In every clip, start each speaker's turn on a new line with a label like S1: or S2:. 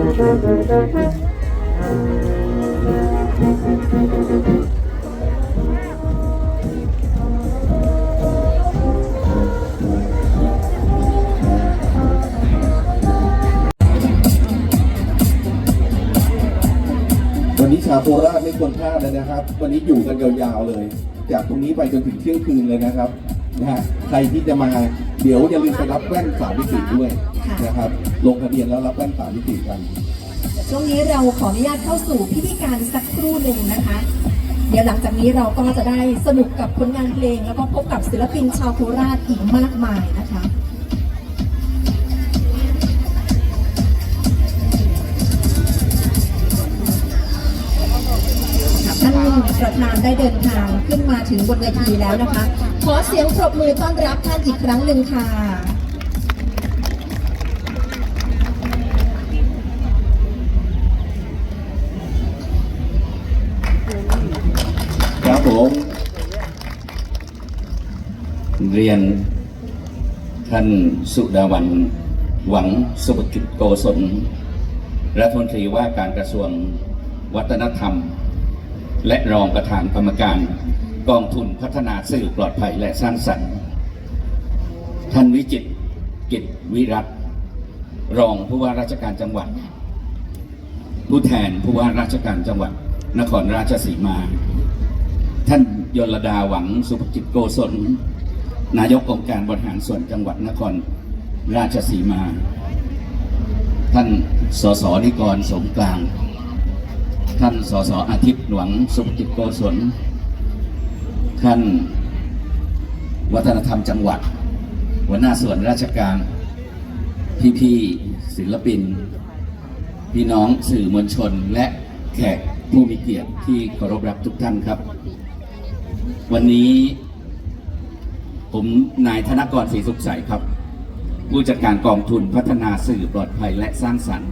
S1: วันนี้ชาวโคราชไม่ควรพลาดเลยนะครับ วันนี้อยู่กันยาวๆเลย จากตรงนี้ไปจนถึงเที่ยงคืนเลยนะครับนะฮะใครที่จะมาเดี๋ยวอย่าลืมไปรับแว่นสามมิติด้วย นะครับ ลงทะเบียนแล้วรับแว่นสามมิติกัน
S2: ช่วงนี้เราขออนุญาตเข้าสู่พิธีการสักครู่หนึ่งนะคะ เดี๋ยวหลังจากนี้เราก็จะได้สนุกกับผลงานเพลง แล้วก็พบกับศิลปินชาวโคราชอีกมากมายนะคะท่านประธานได้เดินทางขึ้นมาถึงบนเวทีแล้วนะคะ ขอเสียงปรบมือต้อนรับท่านอีกครั้งหนึ่งค่ะ
S3: เรียน ท่านสุดาวันหวังสุภกิจโกศลรัฐมนตรีว่าการกระทรวงวัฒนธรรม และรองประธานกรรมการกองทุนพัฒนาสื่อปลอดภัยและสร้างสรรค์ ท่านวิจิตกิจวิรัตรองผู้ว่าราชการจังหวัด ผู้แทนผู้ว่าราชการจังหวัด นครราชสีมา ท่านยลดาหวังสุภกิจโกศล นายกองค์การบริหารส่วนจังหวัดนครราชสีมา ท่านสสนิกรสงกลาง ท่านสสอาทิตย์หลวงสุภกิจโกศลท่านวัฒนธรรมจังหวัด หัวหน้าส่วนราชการ พี่ๆศิลปิน พี่น้องสื่อมวลชนและแขกผู้มีเกียรติที่เคารพรักทุกท่านครับ วันนี้ ผมนายธนกรศรีสุขใสครับ ผู้จัดการกองทุนพัฒนาสื่อปลอดภัยและสร้างสรรค์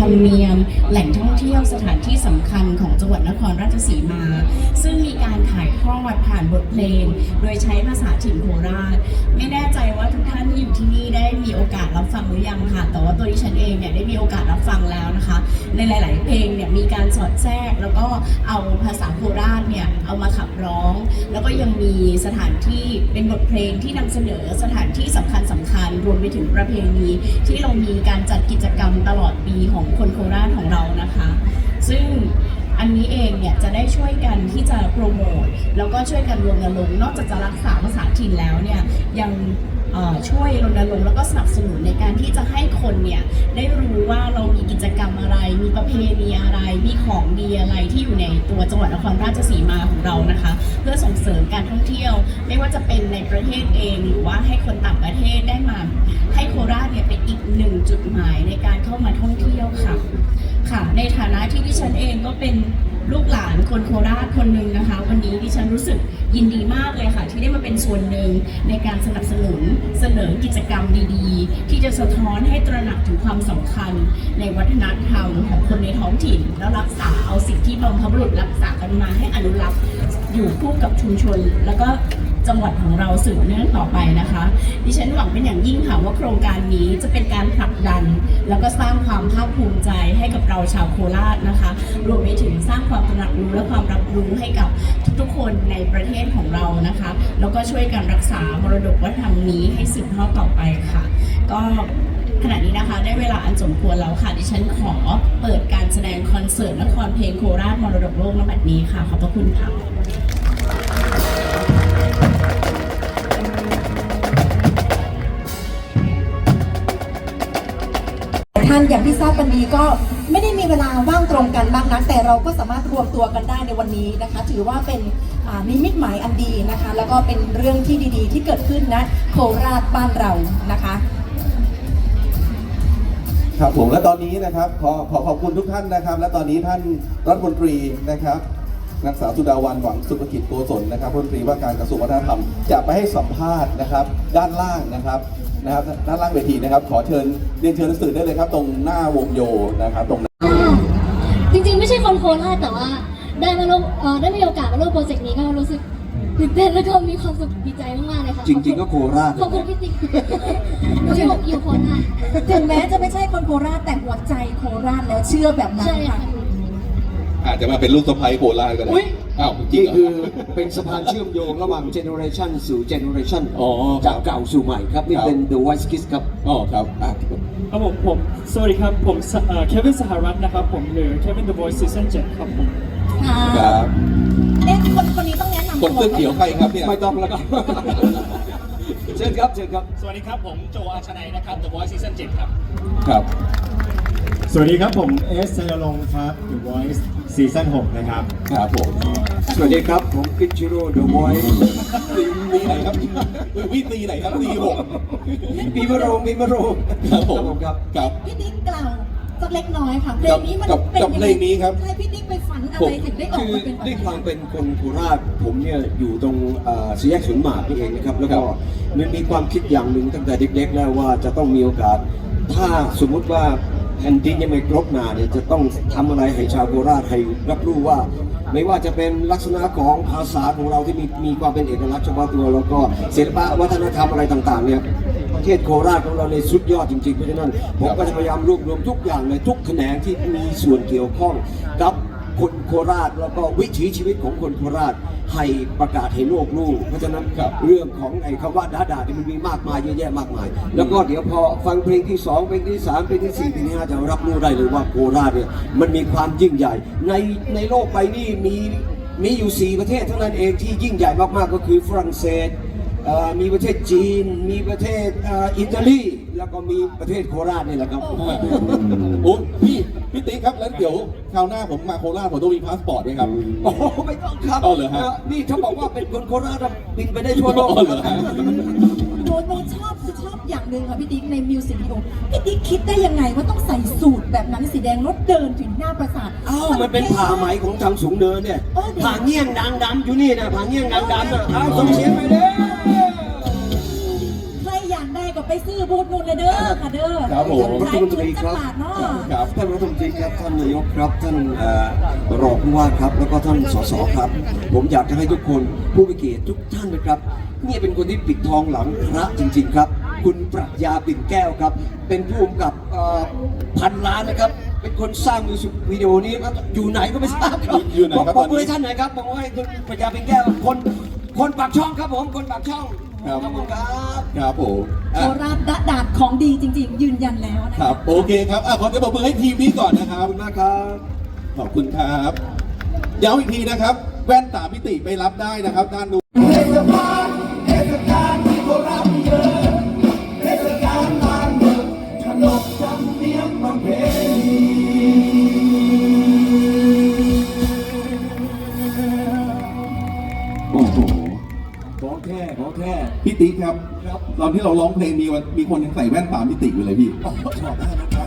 S4: ธรรมเนียม แหล่งท่องเที่ยวสถานที่สำคัญของจังหวัดนครราชสีมา ซึ่งมีการถ่ายทอดผ่านบทเพลง โดยใช้ภาษาถิ่นโคราช ไม่แน่ใจว่าทุกท่านที่อยู่ที่นี่ได้มีโอกาสรับฟังหรือยังค่ะ แต่ว่าตัวดิฉันเองเนี่ยได้มีโอกาสรับฟังแล้วนะคะ ในหลาย ๆ เพลงเนี่ยมีการสอดแทรกแล้วก็เอาภาษาโคราชเนี่ยเอามาขับร้อง แล้วก็ยังมีสถานที่เป็นบทเพลงที่นำเสนอสถานที่สำคัญสำคัญรวมไปถึงประเพณีที่เรามีการจัดกิจกรรม ตลอดปีของคนโคราชของเรานะคะ ซึ่งอันนี้เองเนี่ยจะได้ช่วยกันที่จะโปรโมทแล้วก็ช่วยกันรณรงค์นอกจากจะรักษาภาษาถิ่นแล้วเนี่ยยังช่วยรณรงค์แล้วก็สนับสนุนในการที่จะให้คนเนี่ยได้รู้ว่าเรามีกิจกรรมอะไร มีประเพณีอะไร มีของดีอะไรที่อยู่ในตัวจังหวัดนครราชสีมาของเรานะคะ เพื่อส่งเสริมการท่องเที่ยว ไม่ว่าจะเป็นในประเทศเอง หรือว่าให้คนต่างประเทศได้มา ให้โคราชเนี่ยเป็นอีกหนึ่งจุดหมายในการเข้ามาท่องเที่ยวค่ะค่ะ ในฐานะที่ดิฉันเองก็เป็นลูกหลานคนโคราชคนหนึ่งนะคะ วันนี้ดิฉันรู้สึกยินดีมากเลยค่ะ ที่ได้มาเป็นส่วนหนึ่งในการสนับสนุนเสนอกิจกรรมดีๆ ที่จะสะท้อนให้ตระหนักถึงความสำคัญ ในวัฒนธรรมของคนในท้องถิ่น แล้วรักษาเอาสิ่งที่บรรพบุรุษรักษากันมาให้อนุรักษ์อยู่คู่กับชุมชน แล้วก็ จังหวัดของเราสืบเนื่องต่อไปนะคะ ดิฉันหวังเป็นอย่างยิ่งค่ะว่าโครงการนี้จะเป็นการผลักดัน แล้วก็สร้างความภาคภูมิใจให้กับเราชาวโคราชนะคะ รวมไปถึงสร้างความตระหนักรู้และความรับรู้ให้กับทุกๆคนในประเทศของเรานะคะ แล้วก็ช่วยกันรักษามรดกวัฒนธรรมนี้ให้สืบทอดต่อไปค่ะ ก็ขณะนี้นะคะได้เวลาอันสมควรแล้วค่ะ ดิฉันขอเปิดการแสดงคอนเสิร์ตนครเพลงโคราชมรดกโลกณบัดนี้ค่ะ ขอบพระคุณค่ะ
S2: ท่านอย่างที่ทราบวันนี้ก็ไม่ได้มีเวลาว่างตรงกันมากนักแต่เราก็สามารถรวมตัวกันได้ในวันนี้นะคะ ถือว่าเป็นนิมิตหมายอันดีนะคะ แล้วก็เป็นเรื่องที่ดีๆ ที่เกิดขึ้นนะโคราชบ้านเรานะคะ
S1: ครับผมและตอนนี้นะครับขอขอขอบคุณทุกท่านนะครับ และตอนนี้ท่านรัฐมนตรีนะครับนางสาวสุดาวันหวังสุภกิจโกศลนะครับรัฐมนตรีว่าการกระทรวงวัฒนธรรมจะไปให้สัมภาษณ์นะครับ ด้านล่างนะครับ นะครับด้านล่างเวทีนะครับ ขอเชิญเรียนเชิญสื่อได้เลยครับ ตรงหน้าวงโยนะครับ ตรง
S5: จริงๆ ไม่ใช่คนโคราชแต่ว่า ได้มาร่วมเอ่อได้มีโอกาสมาร่วมโปรเจกต์นี้ก็รู้สึกตื่นเต้นแล้วก็มีความสุขดีใจมากๆเลยค่ะ
S6: จริง ๆ ก็โคราช
S5: ขอบคุณพี่ติ๊กหนูอยู่อยู่โคราช
S2: ถึงแม้จะไม่ใช่คนโคราชแต่หัวใจโคราชแล้วเชื่อแบบนั้น
S5: ใช่
S2: ค่ะ
S5: ค่ะ
S1: อา จจะมาเป็นลูกสะใภ้โคราชก็ได้
S6: อุ๊ย
S1: อ้าวจริง
S6: นี่
S1: เหรอ
S6: คือเป็นสะพานเชื่อมโยงระหว่างเจเนอเรชันสู่เจเนอเรชัน
S1: อ๋อ
S6: จากเก่าสู่ใหม่ครับ นี่
S1: ครับ
S6: เป็น The Voice Kids ครับ
S1: อ๋อครับ อะ
S7: ครับผมผมสวัสดีครับ ผมเควินสหรัฐนะครับผมหรือ Kevin The Voice Season 7ครับผม
S2: ค่ะ
S1: ครับ
S2: เอ๊ะคนคนนี้ต้องแนะนำ
S1: คนเสื้อเขียวใครครับเนี่ย
S6: ไม่ต้องแล้วครับเชิญครับเชิญครับ
S8: สวัสดีครับ ผมโจอาชนัยนะครับ The Voice Season 7ครับ
S1: ครับ
S9: สวัสดีครับผมเอสเซนลงค์ครับ The Voice ซีซั่น6นะครับ
S1: ครับผม
S6: สวัสดีครับผมกิชิโร่ The Voice
S1: ตีตีไหนครับวิตีไหนครับตีหก
S6: มีมะโรงมีมะโรง
S1: ครับผม
S6: ครับ
S1: ครับ
S2: พี่ติ๊กกล่าวสักเล็กน้อยค่ะเพลงนี้มัน
S1: กับ
S2: เป็น
S1: กับ
S2: ยัง
S1: เพ
S2: ไง
S1: ลงนี้ครับ
S2: ใช่พี่ติ๊กไปฝันอะ
S6: ผ
S2: ไร
S6: ม
S2: ถึงได้ออก
S6: คือ
S2: มาเป็นแบบ
S6: ด้วย
S2: นี้
S6: ความเป็นคนโคราชผมเนี่ยอยู่ตรงเอ่อสี่แยกสวนหมากนี่เองนะครับ แล้วก็มันมีความคิดอย่างหนึ่งตั้งแต่เด็กๆแล้วว่าจะต้องมีโอกาส ถ้าสมมุติว่า แผ่นดินยังไม่ครบนาเนี่ยจะต้องทำอะไรให้ชาวโคราชให้รับรู้ว่า ไม่ว่าจะเป็นลักษณะของภาษาของเราที่มีมีความเป็นเอกลักษณ์เฉพาะตัว แล้วก็ศิลปะวัฒนธรรมอะไรต่างๆเนี่ยประเทศโคราชของเราในยสุดยอดจริงๆเพราะฉะนั้นผมก็จะพยายามรวบรวมทุกอย่างเลยทุกแขนงที่มีส่วนเกี่ยวข้องกับ คนโคราชแล้วก็วิถีชีวิตของคนโคราชให้ประกาศให้โลกรู้เพราะฉะนั้น
S1: ครับ
S6: เรื่องของไอ้คำว่าด่าด่าๆที่มันมีมากมายเยอะแยะมากมาย แล้วก็เดี๋ยวพอฟังเพลงที่สองเพลงที่สามเพลงที่สี่เพลงที่ห้าจะรับรู้ได้เลยว่าโคราชเนี่ยมันมีความยิ่งใหญ่ ในในโลกใบนี้มีมีอยู่ 4 ประเทศเท่านั้นเองที่ยิ่งใหญ่มากๆก็คือฝรั่งเศสเอ่อมีประเทศจีน มีประเทศเอ่ออิตาลี แล้วก็มีประเทศโคราชนี่แหละครับ
S1: โอ้พี่พี่ติ๊กครับแล้วเดี๋ยวคราวหน้าผมมาโคราชผมต้องมีพาสปอร์ตด้วยครับ
S6: โอ้โหไม่ต้องครับ
S1: อ๋อเหรอฮะ
S6: นี่เขาบอกว่าเป็นคนโคราชอะบินไปได้ทั่วโลก
S1: อ๋อเหรอฮะ
S2: หนูหนูชอบชอบอย่างหนึ่งค่ะพี่ติ๊กในมิวสิกวิดีโอพี่ติ๊กคิดได้ยังไงว่าต้องใส่สูทแบบนั้นสีแดงรถเดินถึงหน้าปราสาท
S6: อ้าวมันเป็นผ่าไหมของทางสูงเนินเนี่ย
S2: เออเดี๋ยว
S6: ผ่าเงี้ยงดังดำอยู่นี่นะผ่าเงี้ยงดังดำนะอ้าวส่งเสียงไปเด้อ
S2: ได้ก็ไปซื้อบูธนู่นเลยเด้อค่ะเด้อ
S1: ครับผม
S2: ขายจุดจักรบาทเนาะ
S1: ครับ
S6: ท่านรัฐมนตรีครับท่านนายกครับท่านเอ่อรองผู้ว่าครับแล้วก็ท่านสสครับ ผมอยากจะให้ทุกคนผู้มีเกียรติทุกท่านนะครับนี่เป็นคนที่ปิดทองหลังพระจริง ๆ ครับ คุณปรัชญาปิ่นแก้วครับ เป็นผู้กำกับเอ่อพันล้านนะครับ เป็นคนสร้างมิวสิกวิดีโอนี้ครับอยู่ไหนก็ไม่ทราบครับ
S1: อยู่ไหนครับ
S6: บอก
S1: ตอนนี้
S6: มือท่านหน่อยครับบอกว่าให้คุณปรัชญาปิ่นแก้วคนคนปากช่องครับผมคนปากช่อง
S1: ครับ
S6: ขอบคุณครับ
S1: ครับผม
S2: โค
S1: อะ
S2: ราชดะดาดของดีจริงๆ ยืนยันแล้วนะ
S1: ค
S2: คะ
S1: รับ โอเคครับอะขอเสียงปรบมือให้ทีมนี้ก่อนนะครับ
S6: ขอบคุณมากครับ
S1: ขอบคุณครับ ย้ำอีกทีนะครับ แว่นตามิติไปรับได้นะครับ ด้านนู้น ติ๊กครับ
S6: ครับ
S1: ตอนที่เราร้องเพลงมีวันมีคนยังใส่แว่นตามิติอยู่เลยพี่
S6: ขอบได้นะครับ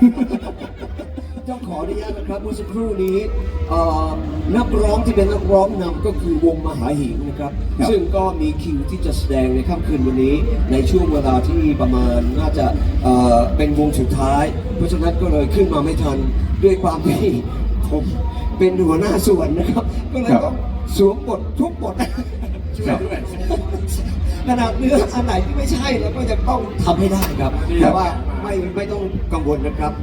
S6: ต้องขออนุญาตนะครับเมื่อสักครู่นี้เอ่อนักร้องที่เป็นนักร้องนำก็คือวงมหาหิงนะครับ
S1: ครับ
S6: ซึ่งก็มีคิวที่จะแสดงในค่ำคืนวันนี้ในช่วงเวลาที่ประมาณน่าจะเอ่อเป็นวงสุดท้าย เพราะฉะนั้นก็เลยขึ้นมาไม่ทันด้วยความที่ผมเป็นหัวหน้าส่วนนะครับ ก็เลยต้องสวมบททุกบท ช่วยด้วยขนาดเนื้ออันไหนที่ไม่ใช่เราก็จะต้องทำให้ได้ครับ แต่ว่าไม่ไม่ต้องกังวลนะครับ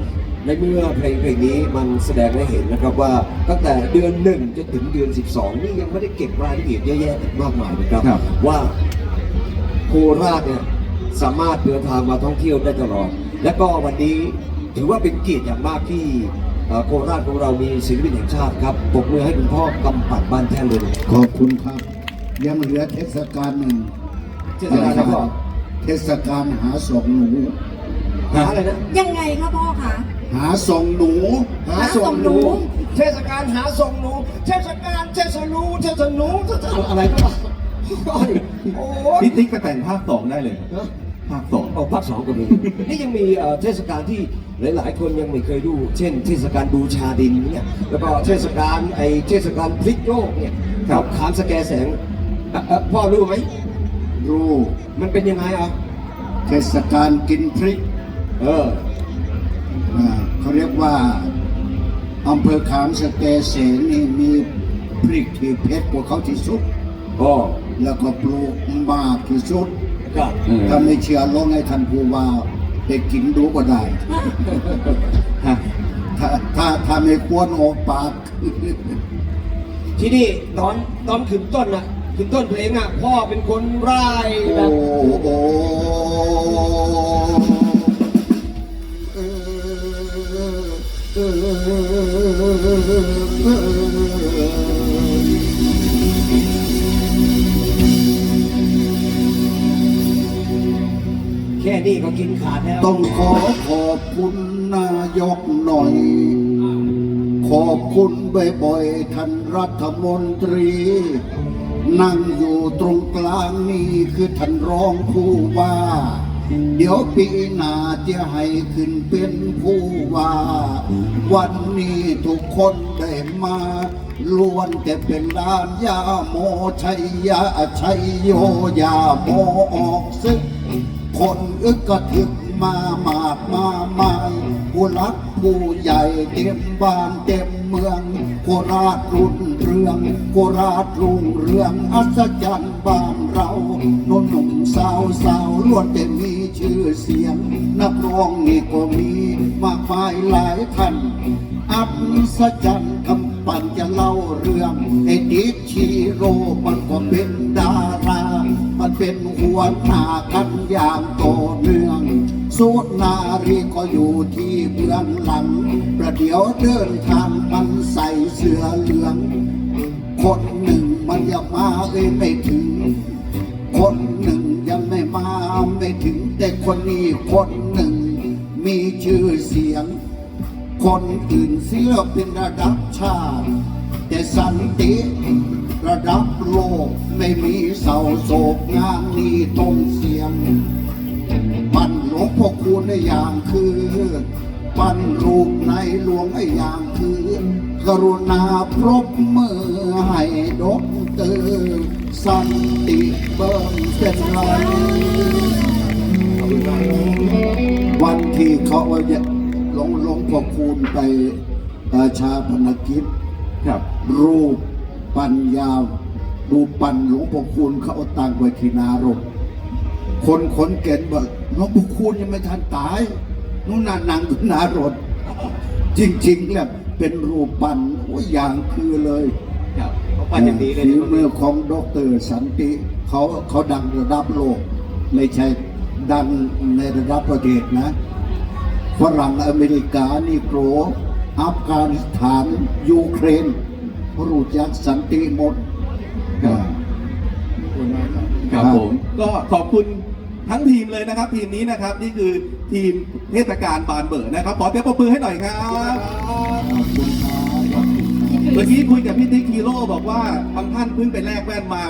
S6: ในเมื่อเพลงเพลงนี้มันแสดงให้เห็นนะครับว่าตั้งแต่เดือนหนึ่งจนถึงเดือน 12 นี่ยังไม่ได้เก็บรายละเอียดเยอะแยะมากมายนะครับ
S1: ครับ
S6: ว่าโคราชเนี่ยสามารถเดินทางมาท่องเที่ยวได้ตลอด และก็วันนี้ถือว่าเป็นเกียรติอย่างมากที่เอ่อโคราชของเรามีศิลปินแห่งชาติครับปรบมือให้คุณพ่อกำปัดบ้านแท่นเลย
S10: ขอบคุณครับ ยังเหลือเทศกาลหนึ่ง
S6: เทศกาลอะไรพ่อ
S10: เทศกาลหาส่งหนู
S6: หาอะไรนะ
S2: ยังไงคะพ่อคะ
S10: หาส่งหนู
S6: หาส่งหนู เทศกาลหาส่งหนู เทศกาลเทศนูเทศนูเทศอะไรก็ว่าโอ้ยโอ้ย
S1: พี่ติ๊กไปแต่งภาคสองได้เลย
S6: นะ
S1: ภาคสอง
S6: โอ้ภาคสองก็มี นี่ยังมีเอ่อเทศกาลที่หลาย ๆ คนยังไม่เคยดู เช่น เทศกาลบูชาดินเนี่ย แล้วก็เทศกาลไอเทศกาลพลิกโลกเนี่ย
S1: ครับ
S6: ขามสแกแสง เอ่อเอ่อพ่อรู้ไหม
S10: รู้
S6: มันเป็นยังไงอะ
S10: เทศกาลกินพริก
S6: เออ
S10: อ่าเขาเรียกว่าอำเภอขามสเกษนี่มีพริกที่เผ็ดกว่าเขาที่สุด
S6: ก็
S10: แล้วก็ปลูกมากที่สุด
S6: ครับ
S10: ถ้าไม่เชื่อลองให้ท่านผู้ว่าไปกินดูก็ได้ ถ้าถ้าถ้าไม่ควรออกปาก
S6: ที่นี่ตอนตอนขึ้นต้นอะ ขึ้นต้นเพลงอะพ่อเป็นคนร่ายแบ
S10: โอ้
S6: บ
S10: โหเออเออ
S6: แค่นี้ก็กินขาดแล้ว
S10: ต้องขอขอบคุณนายกหน่อย ขอบคุณบ่อยๆท่านรัฐมนตรี นั่งอยู่ตรงกลางนี่คือท่านรองผู้ว่า เดี๋ยวปีหน้าจะให้ขึ้นเป็นผู้ว่า วันนี้ทุกคนได้มาล้วนแต่เป็นลานยาโมชัยยาชัยโยยาโมออกซึกคนอึกกระทึกมามากมามายผู้รักผู้ใหญ่เต็มบ้านเต็มเมือง โคราชรุ่นเรือง โคราชรุ่งเรือง อัศจรรย์บ้านเราหนุ่มหนุ่มสาวสาวล้วนแต่มีชื่อเสียง นักร้องนี่ก็มีมากมายหลายท่านอัศจรรย์คำปั่นจะเล่าเรื่องไอ้ดิชีโร่มันก็เป็นดารา มันเป็นหัวหน้ากันอย่างต่อเนื่อง สุนารีก็อยู่ที่เบื้องหลัง ประเดี๋ยวเดินทางมันใส่เสื้อเหลือง คนหนึ่งมันยังมาเอ้ยไม่ถึง คนหนึ่งยังไม่มาไม่ถึง แต่คนนี้คนหนึ่งมีชื่อเสียง คนอื่นเสียเป็นระดับชาติ แต่สันติระดับโลกไม่มีเศร้าโศกงานนี้ต้องเสียง งพ่อคูณในอย่างคือปั้นรูปในหลวงไอ้อย่างคือกรุณาพรบมือให้ดกเตอร์สันติเบิ่งเป็นไรวันที่เขาเอาเนี่ยหลวงหลวงพ่อคูณไปเอ่อชาพนกิจ
S1: ครับ
S10: รูปปัญญารูปปั้นหลวงพ่อคูณเขาเอาตั้งไว้ที่นารก คนขนเก่นบอกหลวงพ่อคูณยังไม่ทันตายนู่นน่ะนั่งอยู่หนารถจริงๆเนี่ยเป็นรูปปั้นโอ้ยอย่างคือเลย
S6: ครับเขาปั้นอย่างดีเลย
S10: ฝีมือของดอกเตอรสันติเขาเขาดังระดับโลก ไม่ใช่ดังในระดับประเทศนะฝรั่งอเมริกานี่โกรอัฟกานิสถานยูเครนรู้จักสันติหมด
S1: ครับ
S10: อ่า
S1: ครับผม ก็ขอบคุณ ทั้งทีมเลยนะครับ ทีมนี้นะครับนี่คือทีมเทศกาลบานเบิร์นะครับขอเสียงปรบมือให้หน่อยครับ
S10: ขอบคุณครับ
S1: เมื่อกี้คุยกับพี่ติ๊กฮีโร่บอกว่าบางท่านเพิ่งไปแลกแว่นมา